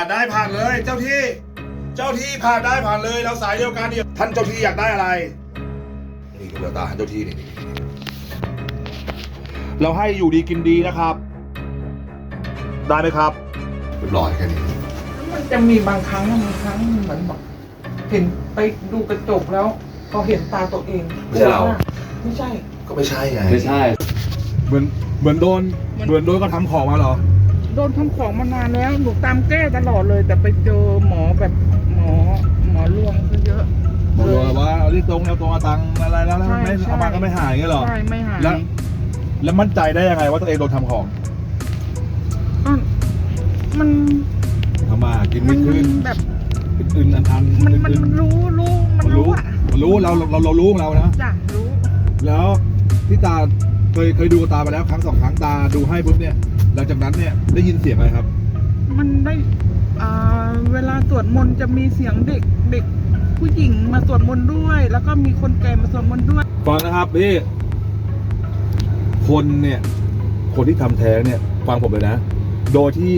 านได้ผ่านเลย เจ้าที่ เจ้าที่ผ่านได้ผ่านเลยเราสายเดียวกันเนี่ยท่านเจ้าที่อยากได้อะไร นี่คือเวลตาท่านเจ้าที่นี่นี่นี่เราให้อยู่ดีกินดีนะครับ ได้ไหมครับเรียบร้อยแค่นี้มันจะมีบางครั้งนะบางครั้งเหมือนบอกเห็นไปดูกระจกแล้วพอเห็นตาตัวเองไม่ใช่เรา ไม่ใช่ ก็ไม่ใช่ไง ไม่ใช่ เหมือนเหมือนโดน เหมือนโดนก็ทำของมาเหรอ โดนทำของมานานแล้ว หนูตามแก้ตลอดเลย แต่ไปเจอหมอแบบหมอหมอลวงซะเยอะ บอกเลยว่าเอาที่ตรงเอาตรงเอาตังค์อะไรแล้วแล้วใช่ไม่ใช่ เอามาก็ไม่หายอย่างเงี้ยเหรอ ใช่ไม่หายแล้ว แล้วมั่นใจได้ยังไงว่าตัวเองโดนทำของก็มันทำมากินมัไม่นขึ้นแบบอื่นๆอันๆมันมันอื่มันรู้รู้มันมันรู้รู้อะมันรู้เราเราเรารู้ของเรานะ จ้ะรู้แล้ว ที่ตาเคยเคยดูกับตาไปแล้วครั้งสองครั้งตาดูให้ปุ๊บเนี่ย หลังจากนั้นเนี่ยได้ยินเสียงอะไรครับ มันได้อ่าเวลาสวดมนต์จะมีเสียงเด็กเด็กผู้หญิงมาสวดมนต์ด้วย แล้วก็มีคนแก่มาสวดมนต์ด้วย ฟังนะครับพี่คนเนี่ย คนที่ทำแท้งเนี่ย ฟังผมเลยนะ โดยที่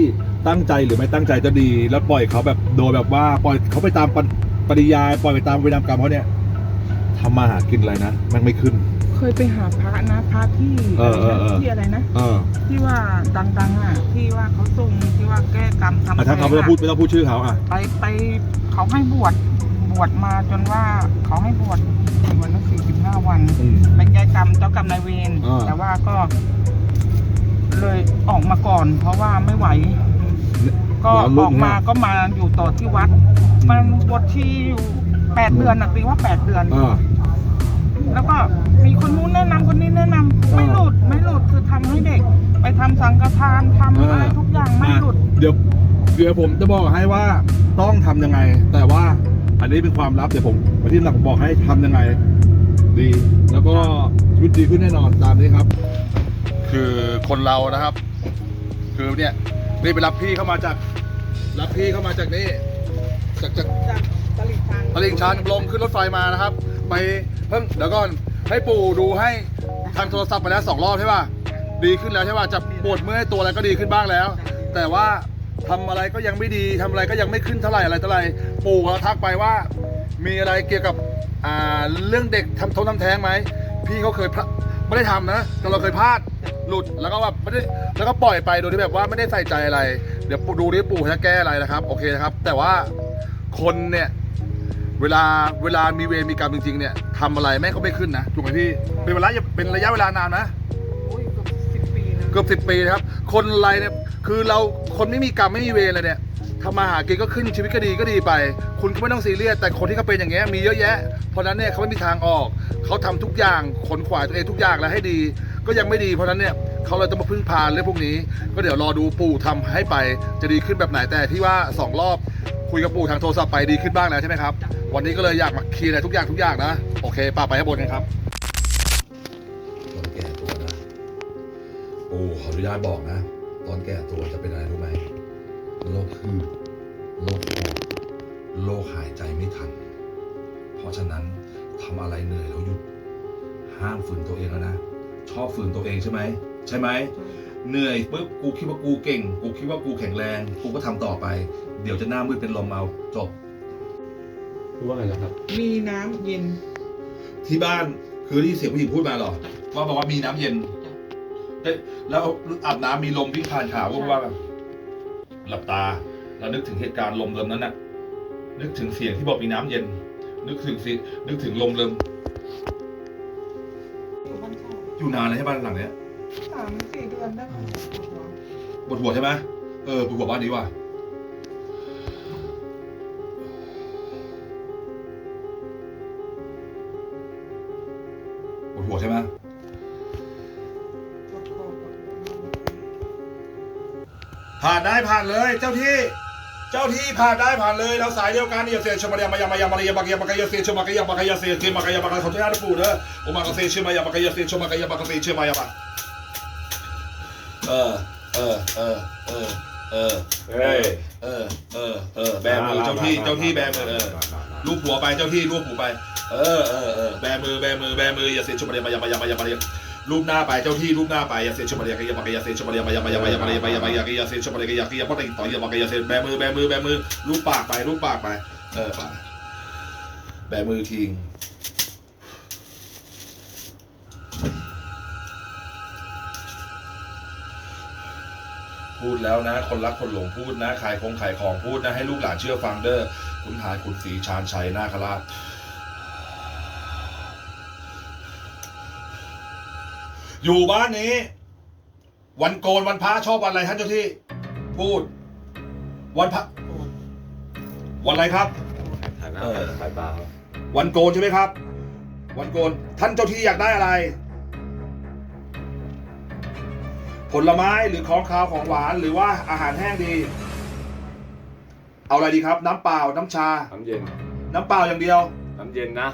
ตั้งใจหรือไม่ตั้งใจจะดี แล้วปล่อยเขาแบบโดยแบบว่าปล่อยเขาไปตามปฏิปริยาย ปล่อยไปตามเวรกรรมเขาเนี่ยทำมาหากินอะไรนะแมันไม่ขึ้น เคยไปหาพระนะพระที่เออเออเออ ที่อะไรนะเออที่ว่าดังๆอะ ที่ว่าเขาทรงที่ว่าแก้กรรมทำอะถ้าเขาไม่ต้องพูดไม่ต้องพูดชื่อเขาอะ ไปไปเขาให้บวชบวชมาจนว่าเขาให้บวชกี่วันละสี่สิบห้าวันอืม ไปแก้กรรมเจ้ากรรมนายเวรอ่า แต่ว่าก็ เลยออกมาก่อน เพราะว่าไม่ไหว ก็หัวอลุอกมาก็มาอยู่ต่อที่วัด มันบวชที่อยู่แปดเดือนนะตีว่าแปดเดือน อ่า แล้วก็มีคนนู้นแนะนำคนนี้แนะนำไม่หลุดไม่หลุดคือทำให้เด็ก ไปทำสังฆทานทำอะไรทุกอย่างไม่หลุด เดี๋ยวเดี๋ยวผมจะบอกให้ว่าต้องทำยังไง แต่ว่าอันนี้เป็นความลับเดี๋ยวผมวันที่หลังบอกให้ทำยังไง ดี แล้วก็ชีวิตดีขึ้นแน่นอนตามนี้ครับ คือคนเรานะครับ คือเนี่ยนี่ไปรับพี่เข้ามาจาก รับพี่เข้ามาจากนี่จากจากจากตลิ่งชันตลิ่งชันลงขึ้นรถไฟมานะครับ ไปเพิ่มเดี๋ยวก่อนให้ปู่ดูให้ทางโทรศัพท์ไปแล้วสองรอบใช่ป่ะดีขึ้นแล้วใช่ป่ะจะปวดเมื่อยตัวอะไรก็ดีขึ้นบ้างแล้ว แต่ว่าทำอะไรก็ยังไม่ดีทำอะไรก็ยังไม่ขึ้นเท่าไหร่อะไรเท่าไหร่ปู่เราทักไปว่า มีอะไรเกี่ยวกับอ่าเรื่องเด็กทำท้องทำแท้งไหมพี่เขาเคยพลาดไม่ได้ทำนะแต่เราเคยพลาดหลุดแล้วก็แบบไม่ได้แล้วก็ปล่อยไปโดยที่แบบว่าไม่ได้ใส่ใจอะไร เดี๋ยวดูดิปู่จะแก้อะไรนะครับ โอเคนะครับ แต่ว่าคนเนี่ย เวลาเวลามีเวรมีกรรมจริงๆเนี่ยทำอะไรแม่งก็ไม่ขึ้นนะถูกไหมพี่เป็นเวลาเป็นระยะเวลานานนะโอ้ยเกือบสิบปีนะเกือบสิบปีนะครับ คนอะไรเนี่ยคือเราคนไม่มีกรรมไม่มีเวรเลยเนี่ยทำมาหากินก็ขึ้นชีวิตก็ดีก็ดีไป คุณก็ไม่ต้องซีเรียสแต่คนที่เขาเป็นอย่างเงี้ยมีเยอะแยะ เพราะฉะนั้นเนี่ยเขาไม่มีทางออกเขาทำทุกอย่างขนขวายตัวเองทุกอย่างแล้วให้ดี ก็ยังไม่ดีเพราะฉะนั้นเนี่ยเขาเลยต้องมาพึ่งพาเรื่องพวกนี้ ก็เดี๋ยวรอดูปู่ทำให้ไปจะดีขึ้นแบบไหนแต่ที่ว่าสองรอบ คุยกับปู่ทางโทรศัพท์ไปดีขึ้นบ้างแล้วใช่ไหมครับ วันนี้ก็เลยอยากมาเคลียร์อะไรทุกอย่างทุกอย่างนะ โอเคป้าไปข้างบนกันครับตอนแก่ตัวนะปู่ขออนุญาตบอกนะ ตอนแก่ตัวจะเป็นอะไรรู้ไหมโรคหืดโรคหอบโรคหายใจไม่ทัน เพราะฉะนั้นทำอะไรเหนื่อยแล้วหยุด ห้ามฝืนตัวเองแล้วนะ ชอบฝืนตัวเองใช่ไหม ใช่ไหม เหนื่อยปุ๊บกูคิดว่ากูเก่ง กูคิดว่ากูแข็งแรง กูก็ทำต่อไป เดี๋ยวจะหน้ามืดเป็นลมเอาจบพูดว่าไงนะครับ มีน้ำเย็น ที่บ้านคือที่เสียงผู้หญิงพูดมาเหรอว่าบอกว่ามีน้ำเย็นเอ๊ะแล้วอาบน้ำมีลมวิ่งผ่านขาว่าว่าแบบหลับตา แล้วนึกถึงเหตุการณ์ลมเริมนั้นน่ะ นึกถึงเสียงที่บอกมีน้ำเย็น นึกถึงสินึกถึงลมเริมอยู่บ้านเช่าอยู่นานเลยใช่บ้านหลังเนี้ยสามสี่เดือนได้ไหมปวดหัวใช่ไหมเออปวดหัวบ้านนี้ว่ะ วดหัวใช่ไหมผ่านได้ผ่านเลย เจ้าที่ เจ้าที่ผ่านได้ผ่านเลยเราสายเดียวกันอย่าเสียชมายามายามายามายามากยามากยาเสียชมากยามากยาเสียเกมากยามากขออนุญาตปู่เด้อโอมากเสียชมายามากยาเสียชมากยามากเสียชมายามะเออเออเออเออเออเฮ้ยเออเออเออแบมือเจ้าที่เจ้าที่แบมือเออลูบหัวไปเจ้าที่ลูบหัวไป เออเออเออแบมือแบมือแบมืออย่าเสียชมายมายามายามายามายารูปหน้าไปเจ้าที่รูปหน้าไปยาเซนชมาเรียกยาปากยาเซนชมาเรียมายามายามายามายามายามายากยาเซนชมาเรียกยากยาปากต่อยยาปากยาเซนแบมือแบมือแบมือรูปปากไปรูปปากไปเออปากแบมือทิ้งพูดแล้วนะ คนรักคนหลงพูดนะขายของขายของพูดนะให้ลูกหลานเชื่อฟังเด้อคุณหายคุณศรีชาญชัยนาคราช อยู่บ้านนี้ วันโกนวันพระชอบวันอะไรท่านเจ้าที่ พูด วันพระวันอะไรครับ ถ่ายหน้าเออถ่ายตาครับวันโกนใช่ไหมครับ วันโกนท่านเจ้าที่อยากได้อะไร ผลไม้หรือของคาวของหวานหรือว่าอาหารแห้งดี เอาอะไรดีครับ น้ำเปล่าน้ำชา น้ำเย็น น้ำเปล่าอย่างเดียว น้ำเย็นนะ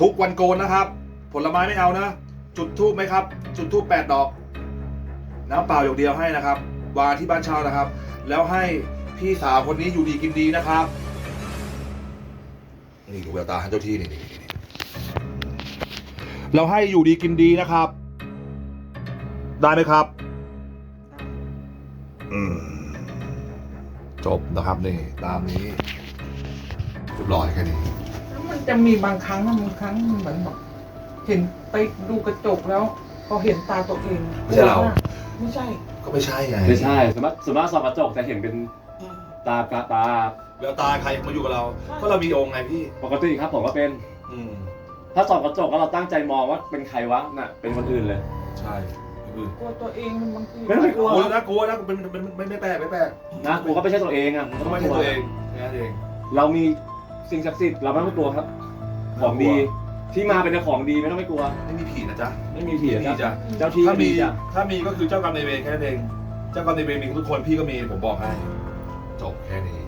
ทุกวันโกนนะครับ ผลไม้ไม่เอานะ จุดทูบไหมครับ จุดทูบแปดดอก น้ำเปล่าอย่างเดียวให้นะครับ วางที่บ้านเช่านะครับ แล้วให้พี่สาวคนนี้อยู่ดีกินดีนะครับ นี่ดูแววตาท่านเจ้าที่นี่นี่นี่นี่เราให้อยู่ดีกินดีนะครับ ได้ไหมครับ อืม จบนะครับนี่ ตามนี้เรียบร้อยแค่นี้ แล้วมันจะมีบางครั้งนะบางครั้งมันเหมือนแบบ เห็นไปดูกระจกแล้วพอเห็นตาตัวเองไม่ใช่เรา ไม่ใช่ก็ไม่ใช่ไงไม่ใช่สมมติสมมติส่องกระจกจะเห็นเป็นตากาตาแววตาใครมาอยู่กับเราก็เรามีองค์ไงพี่ ปกติครับผมก็เป็น อืมถ้าส่องกระจกแล้วเราตั้งใจมองว่าเป็นใครวะน่ะเป็นคนอื่นเลย ใช่คือกลัวตัวเองมันบางทีไม่ต้องไปกลัวกลัวนะกลัวนะเป็นเป็นไม่ไม่แปลกไม่แปลกนะกูก็ไม่ใช่ตัวเองอะก็ไม่ใช่ตัวเองแค่นั้นเองเรามีสิ่งศักดิ์สิทธิ์เราไม่ต้องกลัวครับ ของดี ที่มาเป็นของดีไม่ต้องไม่กลัว ไม่มีผีนะจ๊ะไม่มีผีไม่มีจ้ะ จ้ะเจ้าที่ถ้ามีจ้ะถ้ามีก็คือเจ้ากรรมนายเวรแค่นั้นเอง เจ้ากรรมนายเวรมีทุกคนพี่ก็มีผมบอกให้จบแค่นี้